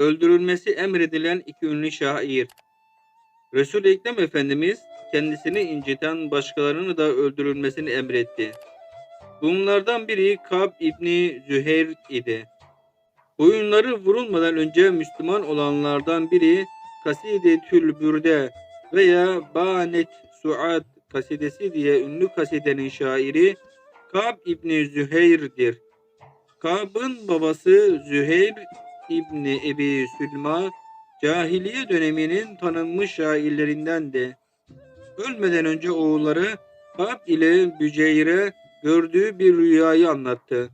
öldürülmesi emredilen iki ünlü şair. Resul-i Ekrem Efendimiz kendisini inciten başkalarını da öldürülmesini emretti. Bunlardan biri Kab İbni Züheyr idi. Boyunları vurulmadan önce Müslüman olanlardan biri Kaside-tül Bürde veya Banet Suad kasidesi diye ünlü kasidenin şairi Kab İbni Züheyr'dir. Kab'ın babası Züheyr İbni Ebi Sülma cahiliye döneminin tanınmış şairlerindendi. Ölmeden önce oğulları Kab ile Büceyr'e gördüğü bir rüyayı anlattı.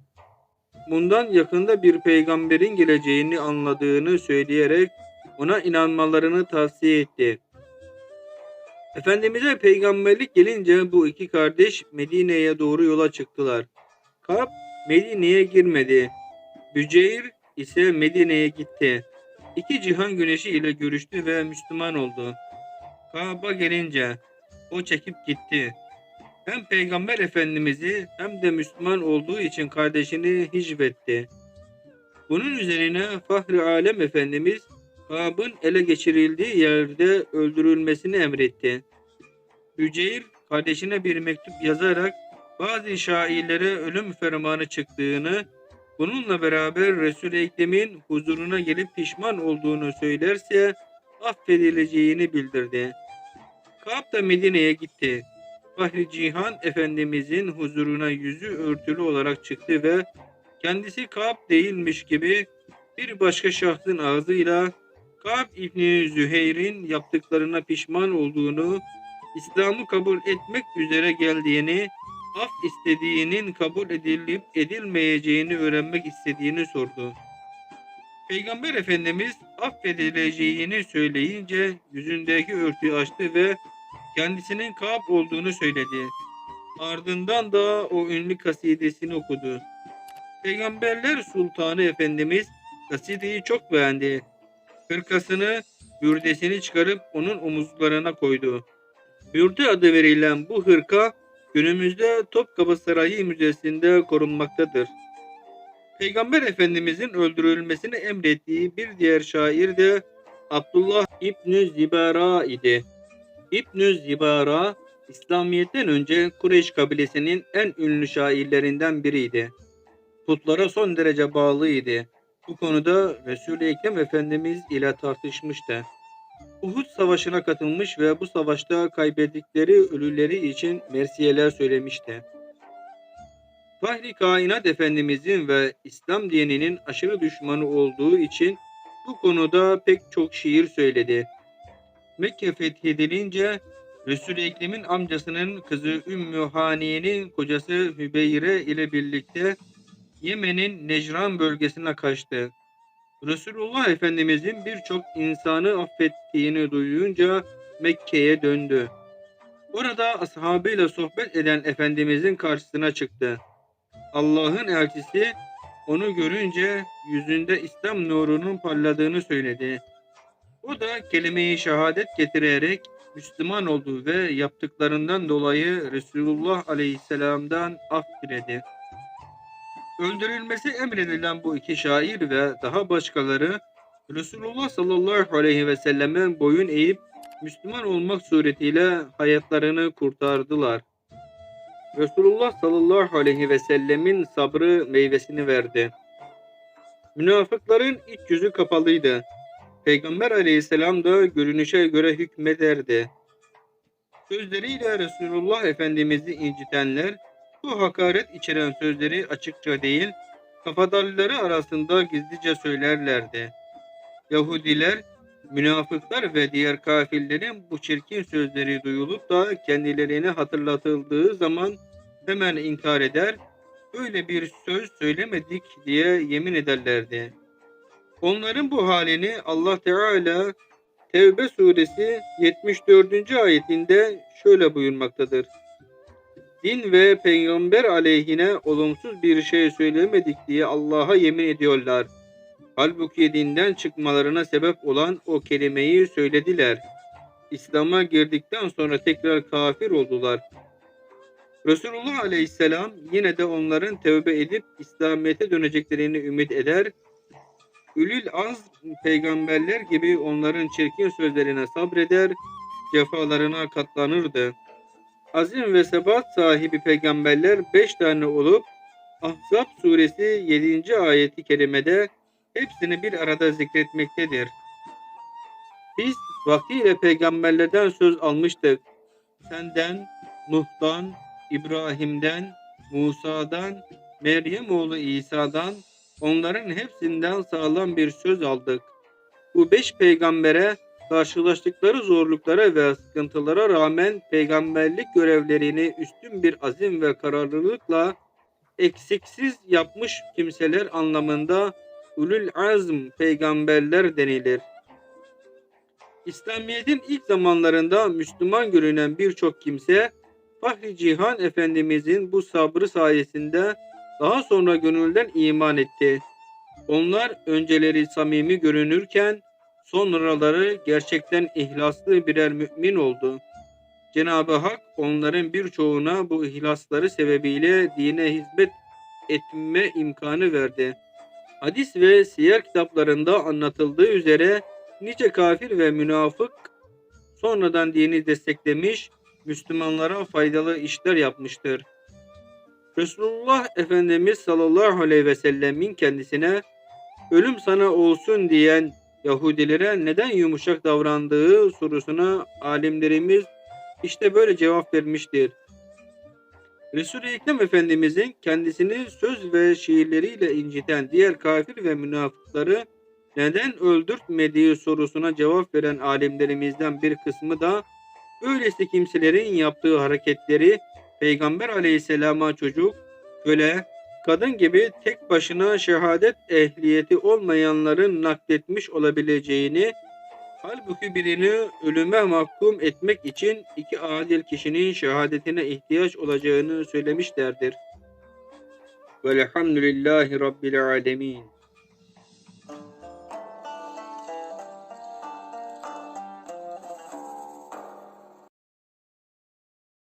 Bundan yakında bir peygamberin geleceğini anladığını söyleyerek ona inanmalarını tavsiye etti. Efendimiz'e peygamberlik gelince bu iki kardeş Medine'ye doğru yola çıktılar. Kab Medine'ye girmedi. Büceyr ise Medine'ye gitti. İki cihan güneşi ile görüştü ve Müslüman oldu. Kab'a gelince o çekip gitti. Hem Peygamber Efendimiz'i hem de Müslüman olduğu için kardeşini hicvetti. Bunun üzerine Fahri Alem Efendimiz Kab'ın ele geçirildiği yerde öldürülmesini emretti. Hüceyr kardeşine bir mektup yazarak bazı şairlere ölüm fermanı çıktığını, bununla beraber Resul-i Ekrem'in huzuruna gelip pişman olduğunu söylerse affedileceğini bildirdi. Ka'b da Medine'ye gitti. Fahri Cihan Efendimizin huzuruna yüzü örtülü olarak çıktı ve kendisi Ka'b değilmiş gibi bir başka şahsın ağzıyla Ka'b İbni Züheyr'in yaptıklarına pişman olduğunu, İslam'ı kabul etmek üzere geldiğini, af istediğinin kabul edilip edilmeyeceğini öğrenmek istediğini sordu. Peygamber Efendimiz affedileceğini söyleyince yüzündeki örtüyü açtı ve kendisinin Ka'b olduğunu söyledi. Ardından da o ünlü kasidesini okudu. Peygamberler Sultanı Efendimiz kasideyi çok beğendi. Hırkasını, bürdesini çıkarıp onun omuzlarına koydu. Bürde adı verilen bu hırka günümüzde Topkapı Sarayı Müzesi'nde korunmaktadır. Peygamber Efendimizin öldürülmesini emrettiği bir diğer şair de Abdullah İbn Zibara idi. İbn Zibara İslamiyet'ten önce Kureyş kabilesinin en ünlü şairlerinden biriydi. Putlara son derece bağlıydı. Bu konuda Resul-i Ekrem Efendimiz ile tartışmıştı. Uhud Savaşı'na katılmış ve bu savaşta kaybettikleri ölüleri için mersiyeler söylemişti. Fahri Kainat Efendimizin ve İslam dininin aşırı düşmanı olduğu için bu konuda pek çok şiir söyledi. Mekke fethedilince Resul-i Ekrem'in amcasının kızı Ümmü Haniye'nin kocası Hübeyre ile birlikte Yemen'in Necran bölgesine kaçtı. Resulullah Efendimizin birçok insanı affettiğini duyunca Mekke'ye döndü. Orada ashabıyla sohbet eden Efendimizin karşısına çıktı. Allah'ın elçisi onu görünce yüzünde İslam nurunun parladığını söyledi. O da kelime-i şehadet getirerek Müslüman oldu ve yaptıklarından dolayı Resulullah Aleyhisselam'dan af diledi. Öldürülmesi emredilen bu iki şair ve daha başkaları Resulullah sallallahu aleyhi ve selleme boyun eğip Müslüman olmak suretiyle hayatlarını kurtardılar. Resulullah sallallahu aleyhi ve sellemin sabrı meyvesini verdi. Münafıkların iç yüzü kapalıydı. Peygamber aleyhisselam da görünüşe göre hükmederdi. Sözleriyle Resulullah Efendimiz'i incitenler bu hakaret içeren sözleri açıkça değil, kafadarları arasında gizlice söylerlerdi. Yahudiler, münafıklar ve diğer kafirlerin bu çirkin sözleri duyulup da kendilerine hatırlatıldığı zaman hemen inkar eder, öyle bir söz söylemedik diye yemin ederlerdi. Onların bu halini Allah Teala Tevbe suresi 74. ayetinde şöyle buyurmaktadır. Din ve peygamber aleyhine olumsuz bir şey söylemedik diye Allah'a yemin ediyorlar. Halbuki dinden çıkmalarına sebep olan o kelimeyi söylediler. İslam'a girdikten sonra tekrar kafir oldular. Resulullah aleyhisselam yine de onların tevbe edip İslamiyet'e döneceklerini ümit eder Ülül az peygamberler gibi onların çirkin sözlerine sabreder, cefalarına katlanırdı. Azim ve sebat sahibi peygamberler beş tane olup Ahzab suresi 7. ayeti kerimede hepsini bir arada zikretmektedir. Biz vaktiyle peygamberlerden söz almıştık. Senden, Nuh'tan, İbrahim'den, Musa'dan, Meryem oğlu İsa'dan, onların hepsinden sağlam bir söz aldık. Bu beş peygambere karşılaştıkları zorluklara ve sıkıntılara rağmen peygamberlik görevlerini üstün bir azim ve kararlılıkla eksiksiz yapmış kimseler anlamında ulul azm peygamberler denilir. İslamiyet'in ilk zamanlarında Müslüman görünen birçok kimse Fahri Cihan Efendimizin bu sabrı sayesinde daha sonra gönülden iman etti. Onlar önceleri samimi görünürken sonraları gerçekten ihlaslı birer mümin oldu. Cenab-ı Hak onların birçoğuna bu ihlasları sebebiyle dine hizmet etme imkanı verdi. Hadis ve siyer kitaplarında anlatıldığı üzere nice kafir ve münafık sonradan dini desteklemiş, Müslümanlara faydalı işler yapmıştır. Resulullah Efendimiz sallallahu aleyhi ve sellemin kendisine ölüm sana olsun diyen Yahudilere neden yumuşak davrandığı sorusuna alimlerimiz işte böyle cevap vermiştir. Resul-i Ekrem Efendimizin kendisini söz ve şiirleriyle inciten diğer kafir ve münafıkları neden öldürtmediği sorusuna cevap veren alimlerimizden bir kısmı da böylesi kimselerin yaptığı hareketleri Peygamber aleyhisselama çocuk, köle, kadın gibi tek başına şehadet ehliyeti olmayanların nakletmiş olabileceğini, halbuki birini ölüme mahkum etmek için iki adil kişinin şehadetine ihtiyaç olacağını söylemişlerdir. Velhamdülillahi Rabbil alemin.